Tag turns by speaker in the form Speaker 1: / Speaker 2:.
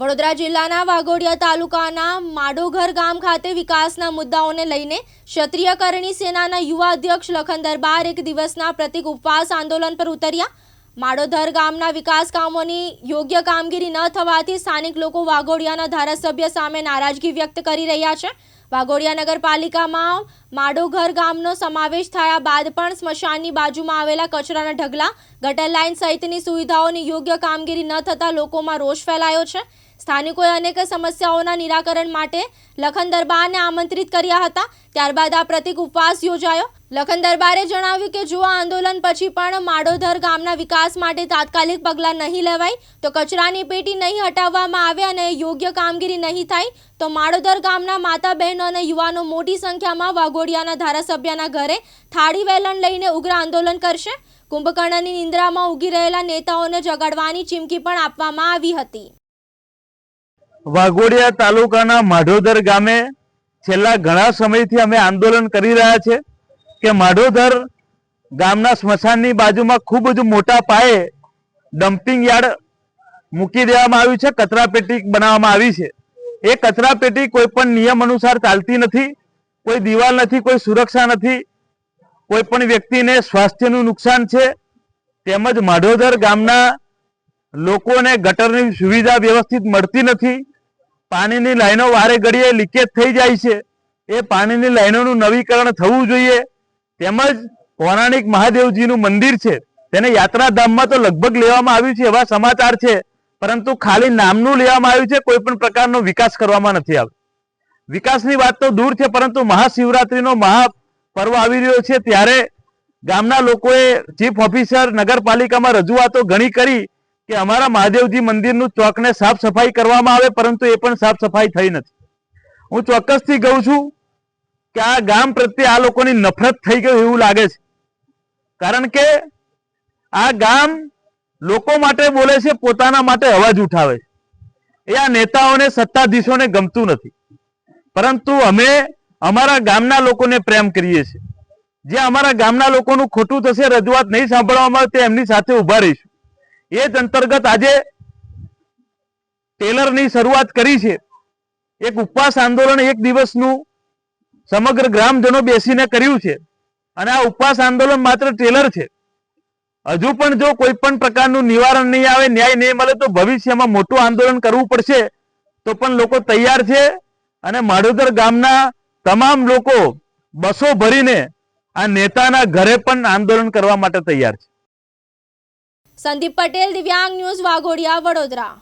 Speaker 1: વડોદરા જિલ્લાના વાઘોડિયા તાલુકાના માડોઘર ગામ ખાતે વિકાસના મુદ્દાઓને લઈને ક્ષત્રિય કરણી સેનાના યુવા અધ્યક્ષ લખન દરબાર એક દિવસના પ્રતિક ઉપવાસ આંદોલન પર ઉતર્યા. માડોધર ગામના વિકાસ કામોની યોગ્ય કામગીરી ન થવાથી સ્થાનિક લોકો વાઘોડિયાના ધારાસભ્ય સામે નારાજગી વ્યક્ત કરી રહ્યા છે. વાઘોડિયા નગરપાલિકામાં માડોઘર ગામનો સમાવેશ થયા બાદ પણ સ્મશાનની બાજુમાં આવેલા કચરાના ઢગલા, ગટર લાઇન સહિતની સુવિધાઓની યોગ્ય કામગીરી ન થતાં લોકોમાં રોષ ફેલાયો છે. સ્થાનિકોએ અનેક સમસ્યાઓના નિરાકરણ માટે લખન દરબારને આમંત્રિત કર્યા હતા. ત્યારબાદ આ પ્રતિક ઉપવાસ યોજાયો. લખન દરબારે જણાવ્યું કે જો આ આંદોલન પછી પણ માડોધર ગામના વિકાસ માટે તાત્કાલિક પગલાં નહીં લેવાય. તો કચરાની પેટી નહીં હટાવવામાં આવે અને યોગ્ય કામગીરી નહીં થાય, તો માડોદર ગામના માતા બહેનો અને યુવાનો મોટી સંખ્યામાં વાઘોડિયાના ધારાસભ્યના ઘરે થાળી વેલણ લઈને ઉગ્ર આંદોલન કરશે. કુંભકર્ણની નિંદ્રામાં ઉગી રહેલા નેતાઓને જગાડવાની ચીમકી પણ આપવામાં આવી હતી.
Speaker 2: વાઘોડિયા તાલુકાના માઢોદર ગામે છેલ્લા ઘણા સમયથી અમે આંદોલન કરી રહ્યા છે કે માઢોદર ગામના સ્મશાનની બાજુમાં ખૂબ જ મોટા પાયે ડમ્પિંગ યાર્ડ મૂકી દેવામાં આવ્યું છે કચરાપેટી બનાવવામાં આવી છે. એ કચરાપેટી કોઈ પણ નિયમ અનુસાર ચાલતી નથી, કોઈ દિવાલ નથી, કોઈ સુરક્ષા નથી, કોઈ પણ વ્યક્તિને સ્વાસ્થ્યનું નુકસાન છે. તેમજ માઢોદર ગામના લોકોને ગટરની સુવિધા વ્યવસ્થિત મળતી નથી. પાણીની લાઈનો વારે ઘડીએ લીકેજ થઈ જાય છે. એ પાણીની લાઈનોનું નવીકરણ થવું જોઈએ. તેમજ પૌરાણિક મહાદેવજીનું મંદિર છે. તેને યાત્રાધામમાં તો લગભગ લેવામાં આવ્યું છે એવા સમાચાર છે. પરંતુ ખાલી નામનું લેવામાં આવ્યું છે, કોઈ પણ પ્રકારનો વિકાસ કરવામાં નથી આવ્યો. વિકાસની વાત તો દૂર છે, પરંતુ મહાશિવરાત્રીનો મહાપર્વ આવી રહ્યો છે ત્યારે ગામના લોકોએ ચીફ ઓફિસર નગરપાલિકામાં રજૂઆતો ઘણી કરી કે અમારા મહાદેવજી મંદિરનું ચોકને સાફ સફાઈ કરવામાં આવે, પરંતુ એ પણ સાફ સફાઈ થઈ નથી. હું ચોક્કસથી કહું છું કે આ ગામ પ્રત્યે આ લોકોની નફરત થઈ ગયું એવું લાગે છે. કારણ કે આ ગામ લોકો માટે બોલે છે, પોતાના માટે અવાજ ઉઠાવે છે. એ આ નેતાઓને, સત્તાધીશોને ગમતું નથી. પરંતુ અમે અમારા ગામના લોકોને પ્રેમ કરીએ છીએ. જે અમારા ગામના લોકોનું ખોટું થશે, રજૂઆત નહીં સાંભળવામાં આવે, તે એમની સાથે ઊભા રહીશું. એ જ અંતર્ગત આજે ટેલરની શરૂઆત કરી છે. એક ઉપવાસ આંદોલન એક દિવસનું સમગ્ર ગ્રામજનો બેસીને કર્યું છે. અને આ ઉપવાસ આંદોલન માત્ર ટ્રેલર છે. હજુ પણ જો કોઈ પણ પ્રકારનું નિવારણ નહીં આવે, ન્યાય નહીં મળે, તો ભવિષ્યમાં મોટું આંદોલન કરવું પડશે. તો પણ લોકો તૈયાર છે અને માડોદર ગામના તમામ લોકો બસો ભરીને આ નેતાના ઘરે પણ આંદોલન કરવા માટે તૈયાર છે.
Speaker 1: સંદીપ પટેલ, દિવ્યાંગ ન્યૂઝ વાઘોડિયા, વડોદરા.